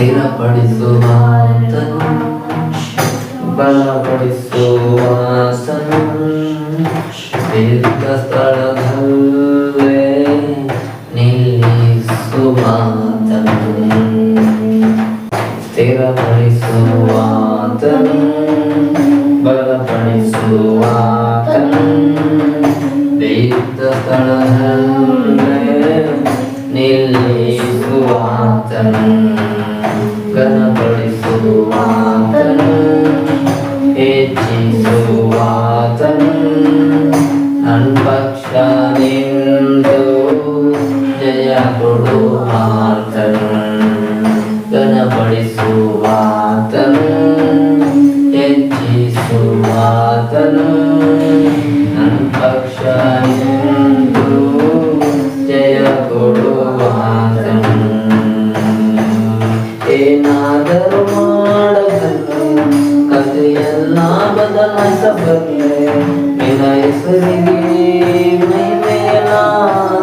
ಸ್ಥಿರಪಡಿಸುವಾತನು ಬಲಪಡಿಸುವಾತನು ದೀರ್ಘ ಸ್ಥಳದಲ್ಲಿ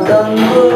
tầng mưa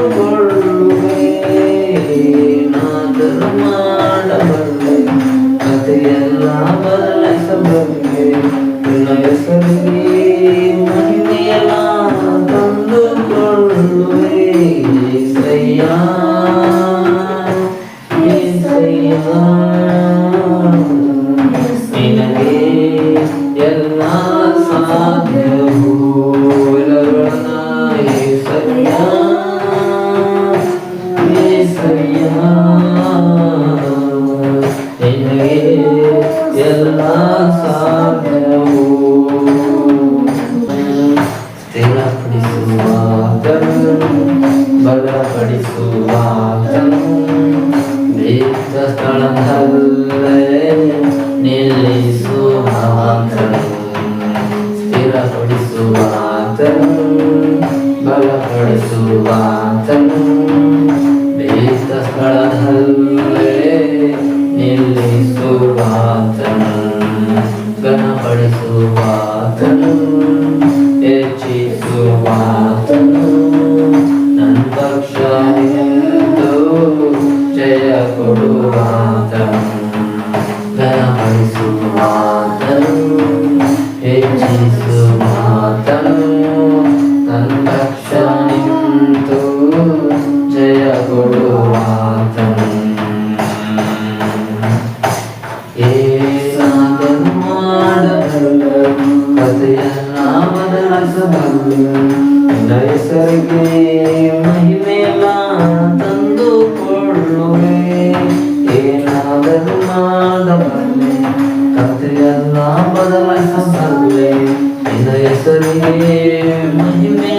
ಕಲ್ಲೇ ನಿಲ್ಲಿಸುವ ಸ್ಥಿರಪಡಿಸುವ ಬಲಪಡಿಸುವ ನಿನ್ನೆ ಮಹಿಮೆ ತಂದುಕೊಳ್ಳುವೆ. ಏನಾದರೂ ಮಾಡಬಲ್ಲೆ ಕಥೆಯನ್ನ ಬದಲಾಯಿಸಬಲ್ಲೆ. ನಿನ್ನ ಹೆಸರಿಗೆ ಮಹಿಮೆ.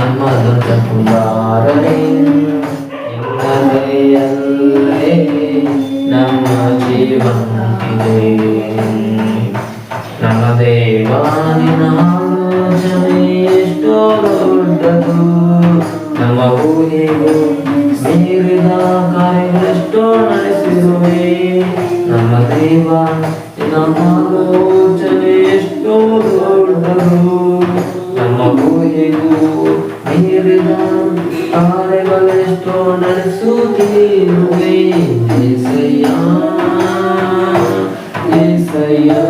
ನಮ್ಮದುತ ಪುಲಾರನೆ ನಿಮ್ಮದೆಯಲ್ಲೇ ನಮ್ಮ ಜೀವನವಿದೆ ನಮ್ಮ ದೇವಾನಿನ ఆరగలేస్తూ నడుస్తుంది నువ్వే ఏసయ్యా ఏసయ్యా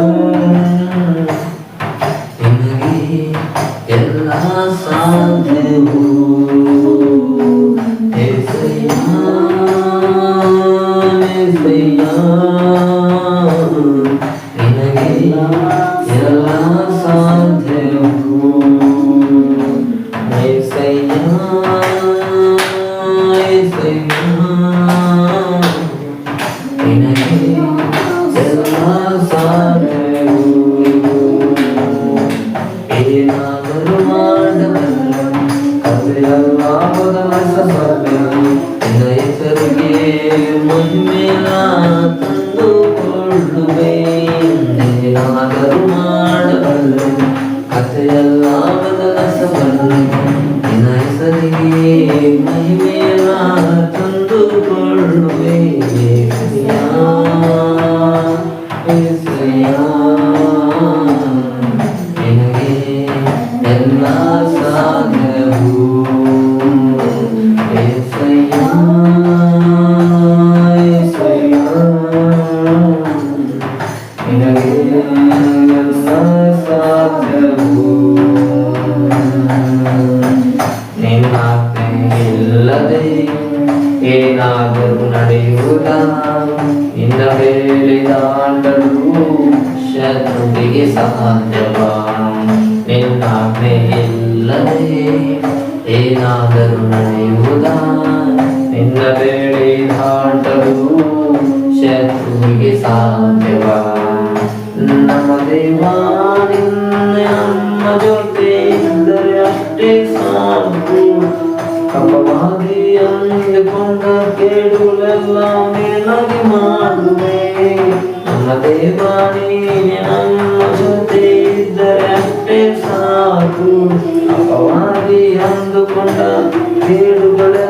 ನಿನ್ನ ಹೆಸರಿಗೆ ಮಹಿಮೆನ ತಂದುಕೊಳ್ಳುವೆ ಏನಾದರೂ ಮಾಡಬಲ್ಲೆನು ಕಥೆಯೆಲ್ಲ ಬದಲಿಸಬಲ್ಲೆನು ನಿನ್ನಾಜ್ಞೆ ಇಲ್ಲದೆ ಏನಾದರೂ ನಡೆಯುವುದ? ನಿನ್ನ ಮೇಲೆ ದಾಟಲು ಶತ್ರುವಿಗೆ ಸಾಧ್ಯವ ನಿನ್ನಾಜ್ಞೆ ಇಲ್ಲದೆ ಏನಾದರೂ ನಡೆಯುವುದ? ನಿನ್ನ ಬೇಳೆ ದಾಟಲು ಶತ್ರುವಿಗೆ ಸಾಧ್ಯವ ನಮ್ಮ ದೇವ, ನಿನ್ನ ನಮ್ಮ ಜೊತೆ ಇದ್ದರೆ ಅಷ್ಟೇ ಅಪವಾದಿ ಅಂದುಕೊಂಡ ಕೇಳುಗಳೆಲ್ಲ ಮೇಲಾಗಿ ಮಾಡುವೆ ಜೊತೆ ಇದ್ದರೆ ಅಷ್ಟೇ ಸಾಕು. ಅಪವಾದಿ ಅಂದುಕೊಂಡ ಕೇಳುಗಳೆಲ್ಲ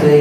say